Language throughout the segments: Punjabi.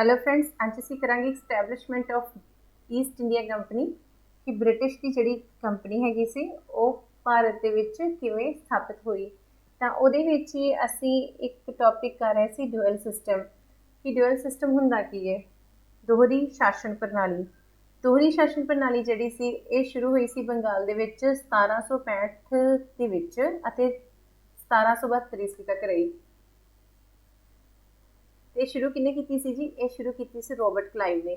ਹੈਲੋ ਫਰੈਂਡਸ ਅੱਜ ਅਸੀਂ ਕਰਾਂਗੇ establishment of East India company ਕਿ ਬ੍ਰਿਟਿਸ਼ ਦੀ ਜਿਹੜੀ ਕੰਪਨੀ ਹੈਗੀ ਸੀ, ਉਹ ਭਾਰਤ ਦੇ ਵਿੱਚ ਕਿਵੇਂ ਸਥਾਪਿਤ ਹੋਈ। ਤਾਂ ਉਹਦੇ ਵਿੱਚ ਹੀ ਅਸੀਂ ਇੱਕ ਟੌਪਿਕ ਕਰ ਰਹੇ ਸੀ ਡੁਅਲ ਸਿਸਟਮ ਕਿ ਡੁਅਲ ਸਿਸਟਮ ਹੁੰਦਾ ਕੀ ਹੈ? ਦੋਹਰੀ ਸ਼ਾਸਨ ਪ੍ਰਣਾਲੀ। ਦੋਹਰੀ ਸ਼ਾਸਨ ਪ੍ਰਣਾਲੀ ਜਿਹੜੀ ਸੀ, ਇਹ ਸ਼ੁਰੂ ਹੋਈ ਸੀ ਬੰਗਾਲ ਦੇ ਵਿੱਚ 1765 ਦੇ ਵਿੱਚ ਅਤੇ 1772 ਈਸਵੀ ਤੱਕ ਰਹੀ। ਇਹ ਸ਼ੁਰੂ ਕਿਨੇ ਕੀਤੀ ਸੀ ਜੀ? ਇਹ ਸ਼ੁਰੂ ਕੀਤੀ ਸੀ ਰੋਬਰਟ ਕਲਾਈਵ ਨੇ।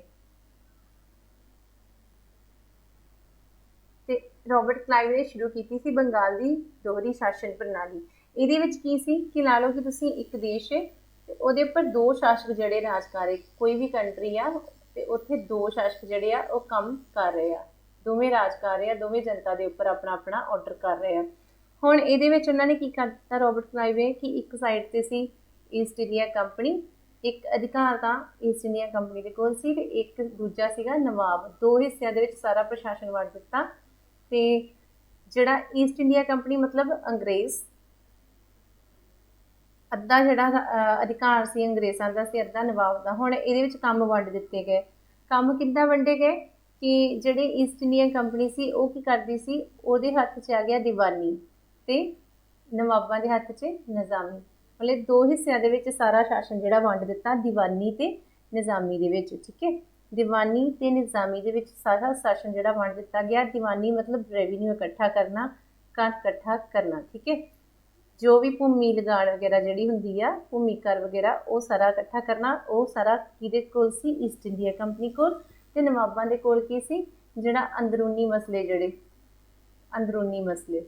ਤੇ ਰੋਬਰਟ ਕਲਾਈਵ ਨੇ ਸ਼ੁਰੂ ਕੀਤੀ ਸੀ ਬੰਗਾਲ ਦੀ ਦੋਹਰੀ ਸ਼ਾਸਨ ਪ੍ਰਣਾਲੀ। ਇਹਦੇ ਵਿੱਚ ਕੀ ਸੀ? ਕਿ ਲਾ ਲਓ ਕਿ ਤੁਸੀਂ ਇੱਕ ਦੇਸ਼ ਹੈ ਤੇ ਉਹਦੇ ਉੱਪਰ ਦੋ ਸ਼ਾਸਕ ਜਿਹੜੇ ਰਾਜ ਕਰ ਰਹੇ ਕੋਈ ਵੀ ਕੰਟਰੀ ਆ ਤੇ ਉੱਥੇ ਦੋ ਸ਼ਾਸਕ ਜਿਹੜੇ ਆ ਉਹ ਕੰਮ ਕਰ ਰਹੇ ਆ। ਦੋਵੇਂ ਰਾਜ ਕਰ ਰਹੇ ਆ, ਦੋਵੇਂ ਜਨਤਾ ਦੇ ਉੱਪਰ ਆਪਣਾ ਆਪਣਾ ਆਰਡਰ ਕਰ ਰਹੇ ਆ। ਹੁਣ ਇਹਦੇ ਵਿੱਚ ਉਹਨਾਂ ਨੇ ਕੀ ਕਰਤਾ ਰੋਬਰਟ ਕਲਾਈਵ ਨੇ ਕਿ ਇੱਕ ਸਾਈਡ ਤੇ ਸੀ ਈਸਟ ਇੰਡੀਆ ਕੰਪਨੀ ਇੱਕ ਅਧਿਕਾਰ ਤਾਂ ਈਸਟ ਇੰਡੀਆ ਕੰਪਨੀ ਦੇ ਕੋਲ ਸੀ ਤੇ ਇੱਕ ਦੂਜਾ ਸੀਗਾ ਨਵਾਬ। ਦੋ ਹਿੱਸਿਆਂ ਦੇ ਵਿੱਚ ਸਾਰਾ ਪ੍ਰਸ਼ਾਸਨ ਵੰਡ ਦਿੱਤਾ ਤੇ ਜਿਹੜਾ ਈਸਟ ਇੰਡੀਆ ਕੰਪਨੀ ਮਤਲਬ ਅੰਗਰੇਜ਼, ਅੱਧਾ ਜਿਹੜਾ ਅਧਿਕਾਰ ਸੀ ਅੰਗਰੇਜ਼ਾਂ ਦਾ ਸੀ, ਅੱਧਾ ਨਵਾਬ ਦਾ। ਹੁਣ ਇਹਦੇ ਵਿੱਚ ਕੰਮ ਵੰਡ ਦਿੱਤੇ ਗਏ। ਕੰਮ ਕਿੱਦਾਂ ਵੰਡੇ ਗਏ? ਕਿ ਜਿਹੜੇ ਈਸਟ ਇੰਡੀਆ ਕੰਪਨੀ ਸੀ, ਉਹ ਕੀ ਕਰਦੀ ਸੀ? ਉਹਦੇ ਹੱਥ 'ਚ ਆ ਗਿਆ ਦੀਵਾਨੀ ਤੇ ਨਵਾਬਾਂ ਦੇ ਹੱਥ 'ਚ ਨਿਜ਼ਾਮੀ। ਮਤਲਬ ਦੋ ਹਿੱਸਿਆਂ ਦੇ ਵਿੱਚ ਸਾਰਾ ਸ਼ਾਸਨ ਜਿਹੜਾ ਵੰਡ ਦਿੱਤਾ, ਦੀਵਾਨੀ ਤੇ ਨਿਜ਼ਾਮੀ ਦੇ ਵਿੱਚ, ਠੀਕ ਹੈ? ਦੀਵਾਨੀ ਤੇ ਨਿਜ਼ਾਮੀ ਦੇ ਵਿੱਚ ਸਾਰਾ ਸ਼ਾਸਨ ਜਿਹੜਾ ਵੰਡ ਦਿੱਤਾ ਗਿਆ। ਦੀਵਾਨੀ ਮਤਲਬ ਰੈਵਨਿਊ ਇਕੱਠਾ ਕਰਨਾ ਕਰ ਇਕੱਠਾ ਕਰਨਾ, ਠੀਕ ਹੈ? ਜੋ ਵੀ ਭੂਮੀ ਲਗਾਨ ਵਗੈਰਾ ਜਿਹੜੀ ਹੁੰਦੀ ਆ, ਭੂਮੀ ਕਰ ਵਗੈਰਾ, ਉਹ ਸਾਰਾ ਇਕੱਠਾ ਕਰਨਾ। ਉਹ ਸਾਰਾ ਕਿਹਦੇ ਕੋਲ ਸੀ? ਈਸਟ ਇੰਡੀਆ ਕੰਪਨੀ ਕੋਲ। ਤੇ ਨਵਾਬਾਂ ਦੇ ਕੋਲ ਕੀ ਸੀ? ਜਿਹੜਾ ਅੰਦਰੂਨੀ ਮਸਲੇ ਜਿਹੜੇ, ਅੰਦਰੂਨੀ ਮਸਲੇ,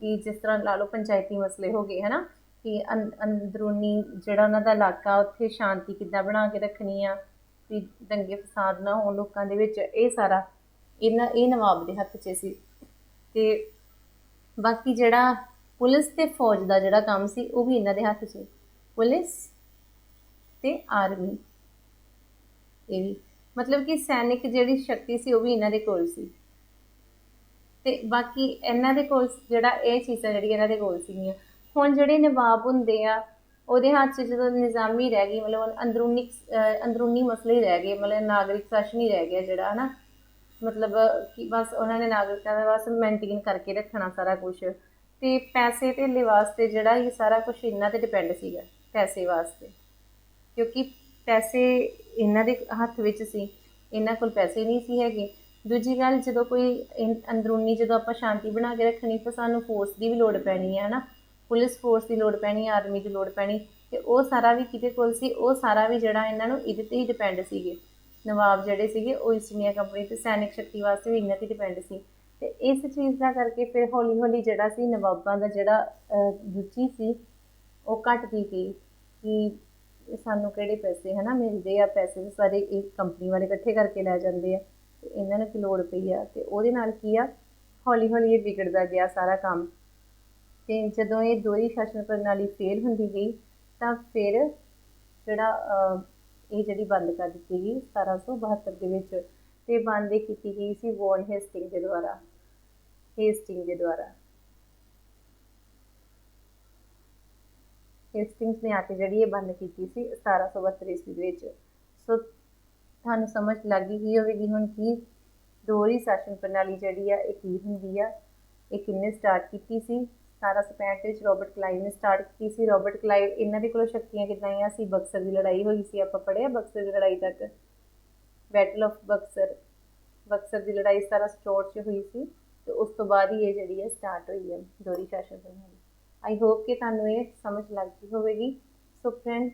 ਕਿ ਜਿਸ ਤਰ੍ਹਾਂ ਲਾ ਲਓ ਪੰਚਾਇਤੀ ਮਸਲੇ ਹੋ ਗਏ, ਹਨਾ? ਕਿ ਅੰ- ਅੰਦਰੂਨੀ ਜਿਹੜਾ ਉਹਨਾਂ ਦਾ ਇਲਾਕਾ, ਉੱਥੇ ਸ਼ਾਂਤੀ ਕਿੱਦਾਂ ਬਣਾ ਕੇ ਰੱਖਣੀ ਆ, ਵੀ ਦੰਗੇ ਫਸਾਦ ਨਾ ਹੋਣ ਲੋਕਾਂ ਦੇ ਵਿੱਚ, ਇਹ ਸਾਰਾ, ਇਹਨਾਂ, ਇਹ ਨਵਾਬ ਦੇ ਹੱਥ 'ਚ ਸੀ। ਤੇ ਬਾਕੀ ਜਿਹੜਾ ਪੁਲਿਸ ਤੇ ਫੌਜ ਦਾ ਜਿਹੜਾ ਕੰਮ ਸੀ, ਉਹ ਵੀ ਇਹਨਾਂ ਦੇ ਹੱਥ 'ਚ ਪੁਲਿਸ ਤੇ ਆਰਮੀ। ਇਹ ਵੀ। ਮਤਲਬ ਕਿ ਸੈਨਿਕ ਜਿਹੜੀ ਸ਼ਕਤੀ ਸੀ, ਉਹ ਵੀ ਇਹਨਾਂ ਦੇ ਕੋਲ ਸੀ। ਤੇ ਬਾਕੀ ਇਹਨਾਂ ਦੇ ਕੋਲ, ਜਿਹੜਾ ਇਹ ਚੀਜ਼ਾਂ ਜਿਹੜੀਆਂ ਇਹਨਾਂ ਦੇ ਕੋਲ ਸੀਗੀਆਂ ਹੁਣ ਜਿਹੜੇ ਨਵਾਬ ਹੁੰਦੇ ਆ, ਉਹਦੇ ਹੱਥ 'ਚ ਜਦੋਂ ਨਿਜ਼ਾਮੀ ਰਹਿ ਗਈ, ਮਤਲਬ ਅੰਦਰੂਨੀ ਅੰਦਰੂਨੀ ਮਸਲੇ ਰਹਿ ਗਏ, ਮਤਲਬ ਨਾਗਰਿਕ ਸ਼ਾਸਨ ਹੀ ਰਹਿ ਗਿਆ ਜਿਹੜਾ, ਹਨਾ? ਮਤਲਬ ਕਿ ਬਸ ਉਹਨਾਂ ਨੇ ਨਾਗਰਿਕਾਂ ਦਾ ਬਸ ਮੇਨਟੇਨ ਕਰਕੇ ਰੱਖਣਾ ਸਾਰਾ ਕੁਝ ਤੇ ਪੈਸੇ ਧੇਲੇ ਵਾਸਤੇ ਜਿਹੜਾ ਇਹ ਸਾਰਾ ਕੁਝ ਇਹਨਾਂ ਤੇ ਡਿਪੈਂਡ ਸੀਗਾ, ਪੈਸੇ ਵਾਸਤੇ। ਕਿਉਂਕਿ ਪੈਸੇ ਇਹਨਾਂ ਦੇ ਹੱਥ ਵਿੱਚ ਸੀ, ਇਹਨਾਂ ਕੋਲ ਪੈਸੇ ਨਹੀਂ ਸੀ ਹੈਗੇ। ਦੂਜੀ ਗੱਲ, ਜਦੋਂ ਕੋਈ ਅੰਦਰੂਨੀ ਜਦੋਂ ਆਪਾਂ ਸ਼ਾਂਤੀ ਬਣਾ ਕੇ ਰੱਖਣੀ, ਤਾਂ ਸਾਨੂੰ ਫੋਰਸ ਦੀ ਵੀ ਲੋੜ ਪੈਣੀ ਹੈ ਹਨਾ? ਪੁਲਿਸ ਫੋਰਸ ਦੀ ਲੋੜ ਪੈਣੀ ਆਰਮੀ ਦੀ ਲੋੜ ਪੈਣੀ ਤੇ ਉਹ ਸਾਰਾ ਵੀ ਕਿਤੇ ਕੋਲ ਸੀ? ਉਹ ਸਾਰਾ ਵੀ ਜਿਹੜਾ ਇਹਨਾਂ ਨੂੰ ਇਹਦੇ ਤੇ ਹੀ ਡਿਪੈਂਡ ਸੀਗੇ। ਨਵਾਬ ਜਿਹੜੇ ਸੀਗੇ ਉਹ ਈਸਟ ਇੰਡੀਆ ਕੰਪਨੀ ਤੇ ਸੈਨਿਕ ਸ਼ਕਤੀ ਵਾਸਤੇ ਵੀ ਇਹਨਾਂ ਤੇ ਡਿਪੈਂਡ ਸੀ। ਤੇ ਇਸ ਚੀਜ਼ ਦਾ ਕਰਕੇ ਫਿਰ ਹੌਲੀ ਹੌਲੀ ਜਿਹੜਾ ਸੀ ਨਵਾਬਾਂ ਦਾ ਜਿਹੜਾ ਰੁਚੀ ਸੀ, ਉਹ ਘਟਦੀ ਗਈ ਕਿ ਸਾਨੂੰ ਕਿਹੜੇ ਪੈਸੇ ਹਨਾ ਮਿਲਦੇ ਆ? ਪੈਸੇ ਸਾਰੇ ਇਹ ਕੰਪਨੀ ਵਾਲੇ ਇਕੱਠੇ ਕਰਕੇ ਲੈ ਜਾਂਦੇ ਆ। ਤੇ ਇਹਨਾਂ ਨੂੰ ਕੀ ਲੋੜ ਪਈ ਆ? ਤੇ ਉਹਦੇ ਨਾਲ ਕੀ ਆ? ਹੌਲੀ ਹੌਲੀ ਇਹ ਵਿਗੜਦਾ ਗਿਆ ਸਾਰਾ ਕੰਮ। ਤੇ ਜਦੋਂ ਇਹ ਦੋਹਰੀ ਸ਼ਾਸਨ ਪ੍ਰਣਾਲੀ ਫੇਲ ਹੁੰਦੀ ਗਈ, ਤਾਂ ਫਿਰ ਜਿਹੜਾ ਇਹ ਜਿਹੜੀ ਬੰਦ ਕਰ ਦਿੱਤੀ ਗਈ 1772 ਦੇ ਵਿੱਚ, ਤੇ ਬੰਦ ਇਹ ਕੀਤੀ ਗਈ ਸੀ ਵੌਨ ਹੇਸਟਿੰਗ ਦੇ ਦੁਆਰਾ, ਹੇਸਟਿੰਗ ਦੇ ਦੁਆਰਾ। ਹੇਸਟਿੰਗਸ ਨੇ ਆ ਕੇ ਜਿਹੜੀ ਇਹ ਬੰਦ ਕੀਤੀ ਸੀ 1772 ਈਸਵੀ ਦੇ ਵਿੱਚ। ਸੋ ਤੁਹਾਨੂੰ ਸਮਝ ਲੱਗ ਗਈ ਹੋਵੇਗੀ ਹੁਣ ਕਿ ਦੋਹਰੀ ਸ਼ਾਸਨ ਪ੍ਰਣਾਲੀ ਜਿਹੜੀ ਆ, ਇਹ ਕੀ ਹੁੰਦੀ ਆ, ਇਹ ਕਿੰਨੇ ਸਟਾਰਟ ਕੀਤੀ ਸੀ 1765 ਵਿੱਚ ਰਾਬਰਟ ਕਲਾਈਵ ਨੇ ਸਟਾਰਟ ਕੀਤੀ ਸੀ। ਰਾਬਰਟ ਕਲਾਈਵ ਇਹਨਾਂ ਦੇ ਕੋਲੋਂ ਸ਼ਕਤੀਆਂ ਕਿੱਦਾਂ ਆਈਆਂ? ਸੀ ਬਕਸਰ ਦੀ ਲੜਾਈ ਹੋਈ ਸੀ। ਆਪਾਂ ਪੜ੍ਹਿਆ ਬਕਸਰ ਦੀ ਲੜਾਈ ਤੱਕ। Battle of Buxar. ਬਕਸਰ ਦੀ ਲੜਾਈ 1764 ਚ ਹੋਈ ਸੀ ਤੇ ਉਸ ਤੋਂ ਬਾਅਦ ਹੀ ਇਹ ਜਿਹੜੀ ਹੈ ਸਟਾਰਟ ਹੋਈ ਹੈ ਦੋਹਰੀ ਸ਼ਾਸਨ ਪ੍ਰਣਾਲੀ ਆਈ ਹੋਪ ਕਿ ਤੁਹਾਨੂੰ ਇਹ ਸਮਝ ਲੱਗ ਗਈ ਹੋਵੇਗੀ। ਸੋ ਫਰੈਂਡਸ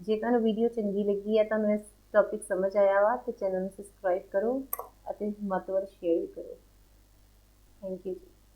ਜੇ ਤੁਹਾਨੂੰ ਵੀਡੀਓ ਚੰਗੀ ਲੱਗੀ ਹੈ, ਤੁਹਾਨੂੰ ਇਸ ਟੌਪਿਕ ਸਮਝ ਆਇਆ ਵਾ, ਤੇ ਚੈਨਲ ਨੂੰ ਸਬਸਕ੍ਰਾਈਬ ਕਰੋ ਅਤੇ ਮਤਵਰ ਸ਼ੇਅਰ ਵੀ ਕਰੋ। ਥੈਂਕ ਯੂ ਜੀ।